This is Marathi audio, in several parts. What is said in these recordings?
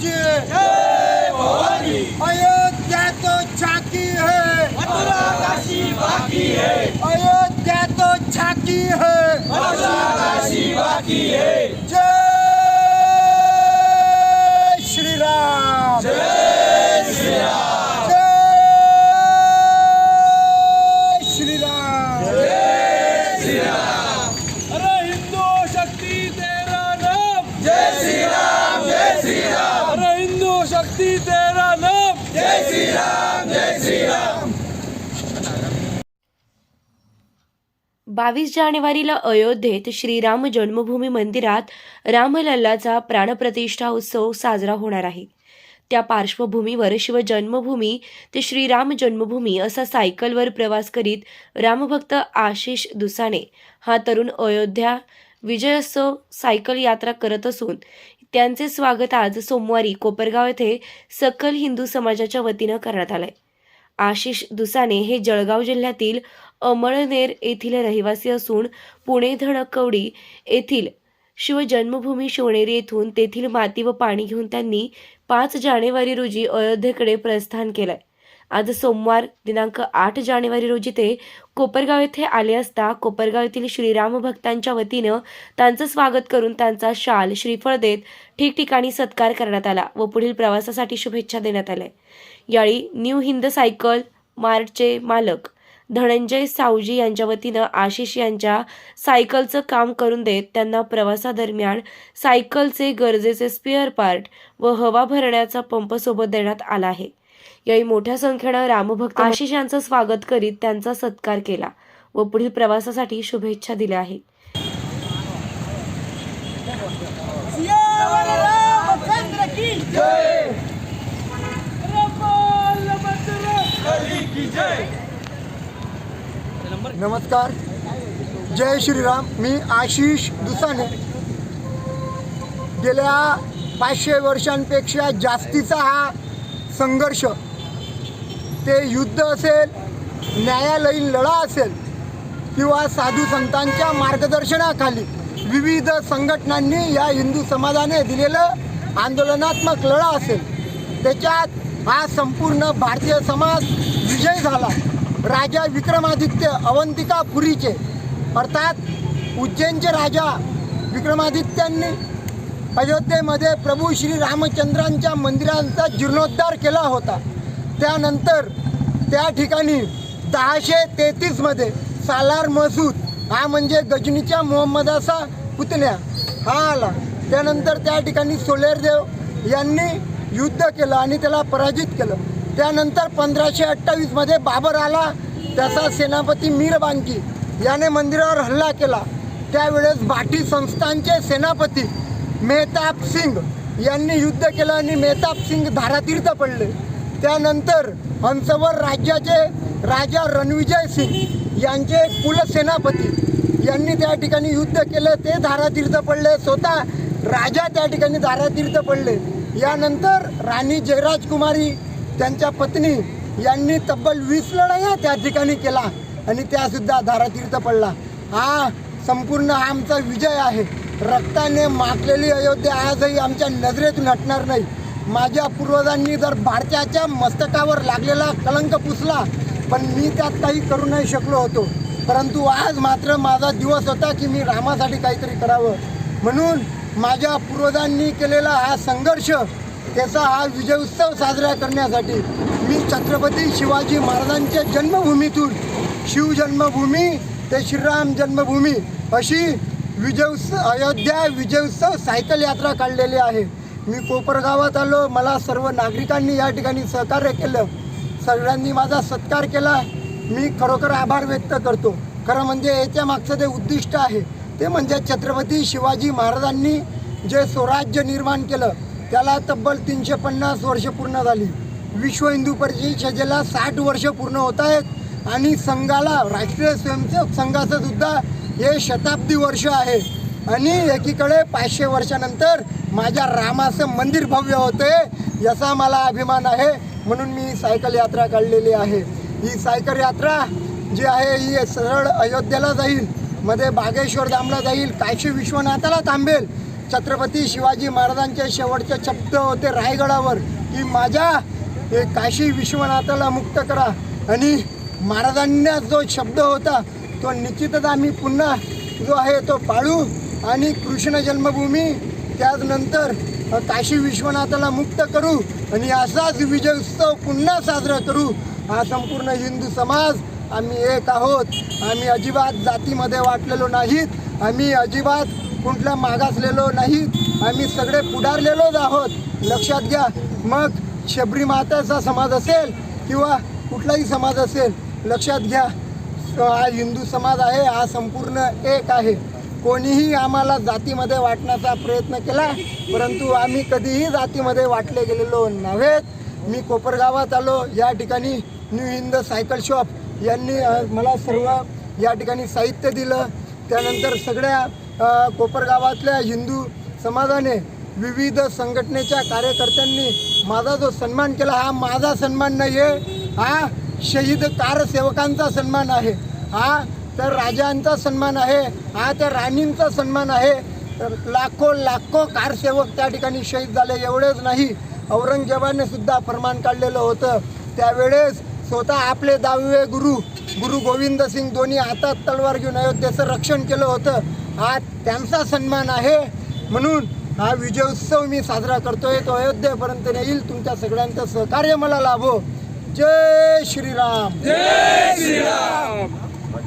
शिवाजी अयोध्या तो झाकी है। मथुरा काशी बाकी है। अयोध्या तो झाकी है। मथुरा काशी बाकी है। बावीस जानेवारीला अयोध्येत श्रीराम जन्मभूमी मंदिरात रामलल्लाचा प्राणप्रतिष्ठा उत्सव साजरा होणार आहे. त्या पार्श्वभूमीवर शिवजन्मभूमी ते श्रीराम जन्मभूमी असा सायकलवर प्रवास करीत रामभक्त आशिष दुसाने हा तरुण अयोध्या विजयोत्सव सायकल यात्रा करत असून त्यांचे स्वागत आज सोमवारी कोपरगाव येथे सकल हिंदू समाजाच्या वतीनं करण्यात आलंय. आशिष दुसाने हे जळगाव जिल्ह्यातील अमळनेर येथील रहिवासी असून पुणे धणकवडी येथील शिवजन्मभूमी शिवनेरी येथून तेथील माती व पाणी घेऊन त्यांनी पाच जानेवारी रोजी अयोध्येकडे प्रस्थान केलंय. आज सोमवार दिनांक आठ जानेवारी रोजी ते कोपरगाव येथे आले असता कोपरगाव येथील श्रीराम भक्तांच्या वतीनं त्यांचं स्वागत करून त्यांचा शाल श्रीफळ देत ठिकठिकाणी सत्कार करण्यात आला व पुढील प्रवासासाठी शुभेच्छा देण्यात आल्या. यावेळी न्यू हिंद सायकल मार्टचे मालक धनंजय सावजी यांच्या वतीनं आशिष यांच्या सायकलचं काम करून देत त्यांना प्रवासादरम्यान सायकलचे गरजेचे स्पेअर पार्ट व हवा भरण्याचा पंप सोबत देण्यात आला आहे. यावेळी मोठ्या संख्येनं रामभक्त आशिष यांचं स्वागत करीत त्यांचा सत्कार केला व पुढील प्रवासासाठी शुभेच्छा दिल्या आहेत. रामचंद्र की जय बलभद्र बली की जय नमस्कार. जय श्रीराम. मी आशिष दुसाने. गेल्या पाचशे वर्षांपेक्षा जास्तीचा हा संघर्ष. ते युद्ध असेल न्यायालयीन लढा असेल किंवा साधू संतांच्या मार्गदर्शनाखाली विविध संघटनांनी या हिंदू समाजाने दिलेलं आंदोलनात्मक लढा असेल. त्याच्यात हा संपूर्ण भारतीय समाज विजय झाला. राजा विक्रमादित्य अवंतिका पुरीचे अर्थात उज्जैनचे राजा विक्रमादित्यांनी अयोध्येमध्ये प्रभू श्री रामचंद्रांच्या मंदिरांचा जीर्णोद्धार केला होता. त्यानंतर त्या ठिकाणी दहाशे तेहतीसमध्ये सालार मसूद हा म्हणजे गजनीच्या मोहम्मदाचा पुतण्या हा आला. त्यानंतर त्या ठिकाणी सोलेरदेव यांनी युद्ध केलं आणि त्याला पराजित केलं. त्यानंतर पंधराशे अठ्ठावीसमध्ये बाबर आला त्याचा सेनापती मीर बांकी याने मंदिरावर हल्ला केला. त्यावेळेस भाटी संस्थांचे सेनापती मेहताब सिंग यांनी युद्ध केलं आणि मेहताब सिंग धारातीर्थ पडले. त्यानंतर हंसवर राज्याचे राजा रणविजय सिंग यांचे कुलसेनापती यांनी त्या ठिकाणी युद्ध केलं ते धारातीर्थ पडले स्वतः राजा त्या ठिकाणी धारातीर्थ पडले. यानंतर राणी जयराजकुमारी त्यांच्या पत्नी यांनी तब्बल वीस लढाया त्या ठिकाणी केला आणि त्यासुद्धा धारातीर्थ पडला. हा संपूर्ण हा आमचा विजय आहे. रक्ताने माखलेली अयोध्या आजही आमच्या नजरेतून हटणार नाही. माझ्या पूर्वजांनी जर भारताच्या मस्तकावर लागलेला कलंक पुसला पण मी त्यात काही करू नाही शकलो होतो. परंतु आज मात्र माझा दिवस होता की मी रामासाठी काहीतरी करावं. म्हणून माझ्या पूर्वजांनी केलेला हा संघर्ष त्याचा हा विजय उत्सव साजरा करण्यासाठी मी छत्रपती शिवाजी महाराजांच्या जन्मभूमीतून शिवजन्मभूमी ते श्रीराम जन्मभूमी अशी विजय उत्सव अयोध्या विजय उत्सव सायकल यात्रा काढलेली आहे. मी कोपरगावात आलो. मला सर्व नागरिकांनी या ठिकाणी सहकार्य केलं. सगळ्यांनी माझा सत्कार केला. मी खरोखर आभार व्यक्त करतो. खरं म्हणजे याच्या मागचं जे उद्दिष्ट आहे ते म्हणजे छत्रपती शिवाजी महाराजांनी जे स्वराज्य निर्माण केलं त्याला तब्बल तीनशे पन्नास वर्ष पूर्ण झाली. विश्व हिंदू परिषदेला साठ वर्ष पूर्ण होत आहेत आणि संघाला राष्ट्रीय स्वयंसेवक संघाचं सुद्धा हे शताब्दी वर्ष आहे. आणि एकीकडे पाचशे वर्षानंतर माझ्या रामाचं मंदिर भव्य होते याचा मला अभिमान आहे. म्हणून मी सायकल यात्रा काढलेली आहे. ही सायकल यात्रा जी आहे ही सरळ अयोध्येला जाईल मध्ये बागेश्वर धामला जाईल काशी विश्वनाथाला थांबेल छत्रपती शिवाजी महाराजांचे शेवटचे शब्द होते रायगडावर. की माझ्या काशी विश्वनाथाला मुक्त करा. आणि महाराजांना जो शब्द होता तो निश्चितच आम्ही पुन्हा जो आहे तो पाळू. आणि कृष्ण जन्मभूमी त्यानंतर काशी विश्वनाथाला मुक्त करू. आणि असाच विजय उत्सव पुन्हा साजरा करू. हा संपूर्ण हिंदू समाज आम्ही एक आहोत. आम्ही अजिबात जातीमध्ये वाटलेलो नाहीत. आम्ही अजिबात कुठल्या मागासलेलो नाही आम्ही सगळे पुढारलेलोच आहोत. लक्षात घ्या मग शबरी माताचा समाज असेल किंवा कुठलाही समाज असेल लक्षात घ्या हा हिंदू समाज आहे हा संपूर्ण एक आहे. कोणीही आम्हाला जातीमध्ये वाटण्याचा प्रयत्न केला परंतु आम्ही कधीही जातीमध्ये वाटले गेलेलो नव्हेत. मी कोपरगावात आलो या ठिकाणी न्यू हिंद सायकल शॉप यांनी मला सर्व या ठिकाणी साहित्य दिलं. त्यानंतर सगळ्या कोपरगावातल्या हिंदू समाजाने विविध संघटनेच्या कार्यकर्त्यांनी माझा जो सन्मान केला हा माझा सन्मान नाही आहे हा शहीद कारसेवकांचा सन्मान आहे हा तर राजांचा सन्मान आहे हा त्या राणींचा सन्मान आहे तर लाखो लाखो कारसेवक त्या ठिकाणी शहीद झाले. एवढेच नाही औरंगजेबाने सुद्धा फरमान काढलेलं होतं. त्यावेळेस स्वतः आपले दहावे गुरु गुरु गोविंद सिंग दोन्ही हातात तलवार घेऊन अयोध्येचं रक्षण केलं होतं. हा त्यांचा सन्मान आहे. म्हणून हा विजय उत्सव मी साजरा करतोय. तो अयोध्येपर्यंत येईल. तुमच्या सगळ्यांचं सहकार्य मला लाभो. जय श्रीराम. जय श्रीराम.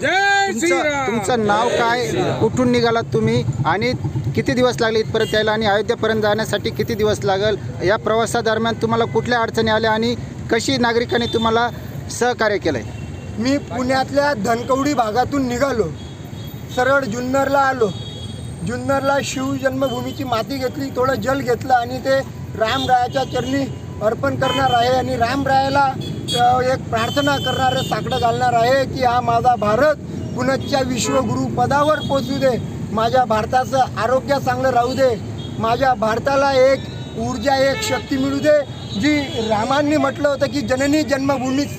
जय तुमचं श्रीराम. तुमचं नाव काय? कुठून निघालात तुम्ही? आणि किती दिवस लागले इथपर्यंत यायला? आणि अयोध्येपर्यंत जाण्यासाठी किती दिवस लागल? या प्रवासादरम्यान तुम्हाला कुठल्या अडचणी आल्या? आणि कशी नागरिकांनी तुम्हाला सहकार्य केलं आहे मी पुण्यातल्या धनकवडी भागातून निघालो. सरळ जुन्नरला आलो. जुन्नरला शिवजन्मभूमीची माती घेतली थोडं जल घेतलं आणि ते रामरायाच्या चरणी अर्पण करणार आहे आणि रामरायाला एक प्रार्थना करणार साकडं घालणार आहे की हा माझा भारत पुनच्या विश्वगुरु पदावर पोचू दे. माझ्या भारताचं आरोग्य चांगलं राहू दे. माझ्या भारताला एक ऊर्जा एक शक्ती मिळू दे. जी रामांनी म्हटलं होतं की जननी जन्मभूमीच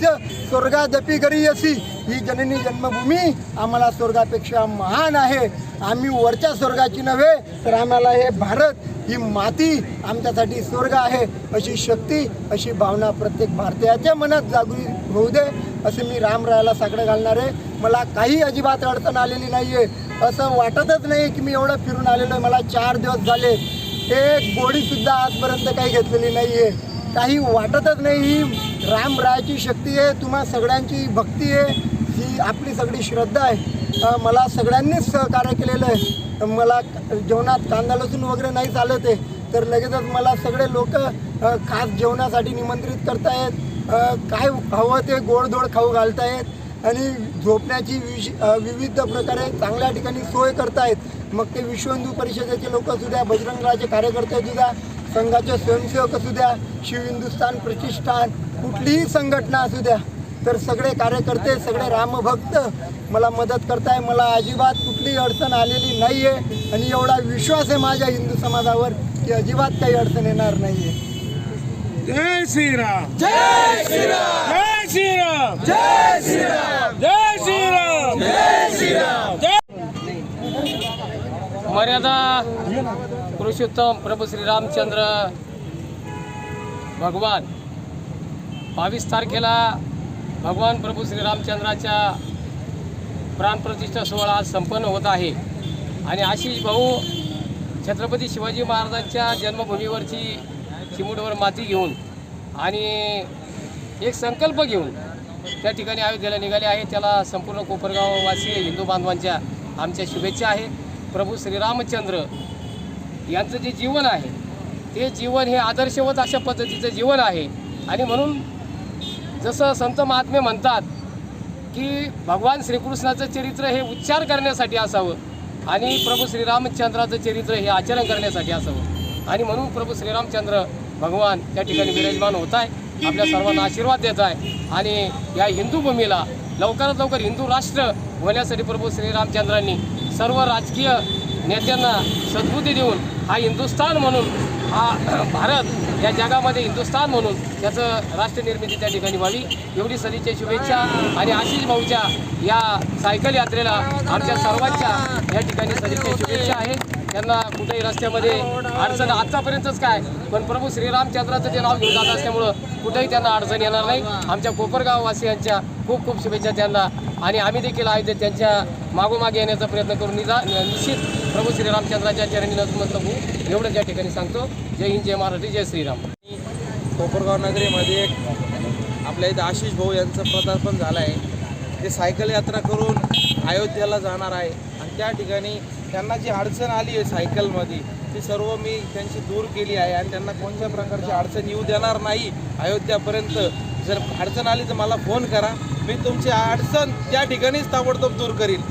स्वर्गादपी गरी असी ही जननी जन्मभूमी आम्हाला स्वर्गापेक्षा महान आहे. आम्ही वरच्या स्वर्गाची नव्हे तर आम्हाला हे भारत ही माती आमच्यासाठी स्वर्ग आहे. अशी शक्ती अशी भावना प्रत्येक भारतीयाच्या मनात जागृत होऊ दे असे मी रामरायाला साकडं घालणार आहे. मला काही अजिबात अडचण आलेली नाही आहे असं वाटतच नाही की मी एवढं फिरून आलेलो आहे. मला चार दिवस झाले. एक गोडीसुद्धा आजपर्यंत काही घेतलेली नाही आहे काही वाटतच नाही. ही रामरायाची शक्ती आहे तुम्हा सगळ्यांची भक्ती आहे. ही आपली सगळी श्रद्धा आहे. मला सगळ्यांनीच सहकार्य केलेलं आहे. मला जेवणात कांदा लसूण वगैरे नाही चालत आहे तर लगेचच मला सगळे लोक खास जेवणासाठी निमंत्रित करतायत. काय हवं ते गोडधोड खाऊ घालतायत आणि झोपण्याची विश विविध प्रकारे चांगल्या ठिकाणी सोय करतायत. मग ते विश्व हिंदू परिषदेचे लोक असू बजरंगराचे कार्यकर्ते सुद्धा संघाचे स्वयंसेवक असू द्या शिव हिंदुस्थान प्रतिष्ठान कुठलीही संघटना असू द्या तर सगळे कार्यकर्ते सगळे रामभक्त मला मदत करताय. मला अजिबात कुठलीही अडचण आलेली नाही आहे आणि एवढा विश्वास आहे माझ्या हिंदू समाजावर की अजिबात काही अडचण येणार नाही आहे जय श्रीराम. जय श्रीराम. जय श्रीराम. जय श्रीराम. जय श्रीराम. जय श्रीराम. मर्यादा पुरुषोत्तम प्रभू श्रीरामचंद्र भगवान. बावीस तारखेला भगवान प्रभू श्रीरामचंद्राच्या प्राणप्रतिष्ठा सोहळा आज संपन्न होत आहे. आणि आशिष भाऊ छत्रपती शिवाजी महाराजांच्या जन्मभूमीवरची चिमुटवर माती घेऊन आणि एक संकल्प घेऊन त्या ठिकाणी अयोध्येला निघाले आहे. त्याला संपूर्ण कोपरगाववासी हिंदू बांधवांच्या आमच्या शुभेच्छा आहे. प्रभू श्रीरामचंद्र यांचं जे जीवन आहे ते जीवन हे आदर्शवत अशा पद्धतीचं जीवन आहे. आणि म्हणून जसं संत महात्मे म्हणतात की भगवान श्रीकृष्णाचं चरित्र हे उच्चार करण्यासाठी असावं आणि प्रभू श्रीरामचंद्राचं चरित्र हे आचरण करण्यासाठी असावं. आणि म्हणून प्रभू श्रीरामचंद्र भगवान त्या ठिकाणी विराजमान होत आहे आपल्या सर्वांना आशीर्वाद देत आहे आणि या हिंदू भूमीला लवकरात लवकर हिंदू राष्ट्र होण्यासाठी प्रभू श्रीरामचंद्रांनी सर्व राजकीय नेत्यांना सद्बुद्धी देऊन हा हिंदुस्थान म्हणून हा भारत या जगामध्ये हिंदुस्थान म्हणून त्याचं राष्ट्रनिर्मिती त्या ठिकाणी व्हावी. एवढी सलीच्या शुभेच्छा आणि आशिष भाऊच्या या सायकल यात्रेला आमच्या सर्वांच्या या ठिकाणी सलीच्या शुभेच्छा आहे त्यांना कुठेही रस्त्यामध्ये अडचण आत्तापर्यंतच काय पण प्रभू श्रीरामचंद्राचं जे नाव घेऊन जात असल्यामुळं कुठेही त्यांना अडचण येणार नाही. आमच्या कोपरगाववासियांच्या खूप खूप शुभेच्छा त्यांना. आणि आम्ही देखील आहेत त्यांच्या मागोमागे येण्याचा प्रयत्न करून निजा निश्चित प्रभू श्रीरामचंद्राच्या चरणी नतमस्तक होऊ एवढंच या ठिकाणी सांगतो. जय हिंद जय महाराष्ट्र जय श्रीराम. कोपरगाव नगरीमध्ये एक आपल्या इथं आशिष भाऊ यांचं प्रदार्पण झालं आहे ते सायकल यात्रा करून अयोध्येला जाणार आहे. आणि त्या ठिकाणी त्यांना जी अडचण आली आहे सायकलमध्ये ती सर्व मी त्यांची दूर केली आहे. आणि त्यांना कोणत्या प्रकारची अडचण येऊ देणार नाही अयोध्यापर्यंत. जर अडचण आली तर मला फोन करा. मी तुमची अडचण त्या ठिकाणीच ताबडतोब दूर करीन.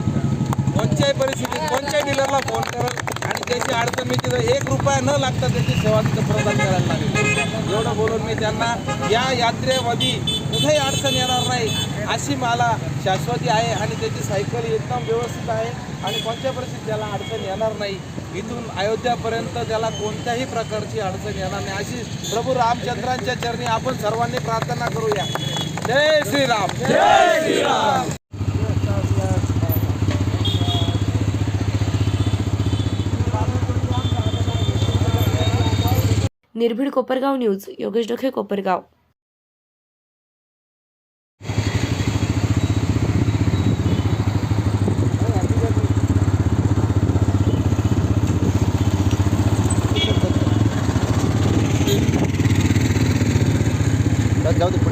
कोणत्याही परिस्थितीत कोणत्याही डीलरला फोन करेल आणि त्याची अडचण म्हणजे मी तिथं एक रुपया न लागता त्याची सेवा तिथं प्रदान करायला लागेल. एवढं बोलून मी त्यांना या यात्रेमध्ये कुठेही अडचण येणार नाही. अशी मला शाश्वती आहे आणि त्याची सायकल एकदम व्यवस्थित आहे. आणि कोणत्या परिस्थितीत त्याला अडचण येणार नाही. इथून अयोध्यापर्यंत त्याला कोणत्याही प्रकारची अडचण येणार नाही. अशी प्रभू रामचंद्रांच्या चरणी आपण सर्वांनी प्रार्थना करूया. जय श्रीराम. जय श्रीराम. निर्भीड कोपरगाव न्यूज योगेश डोखे कोपरगाव. जाऊ दे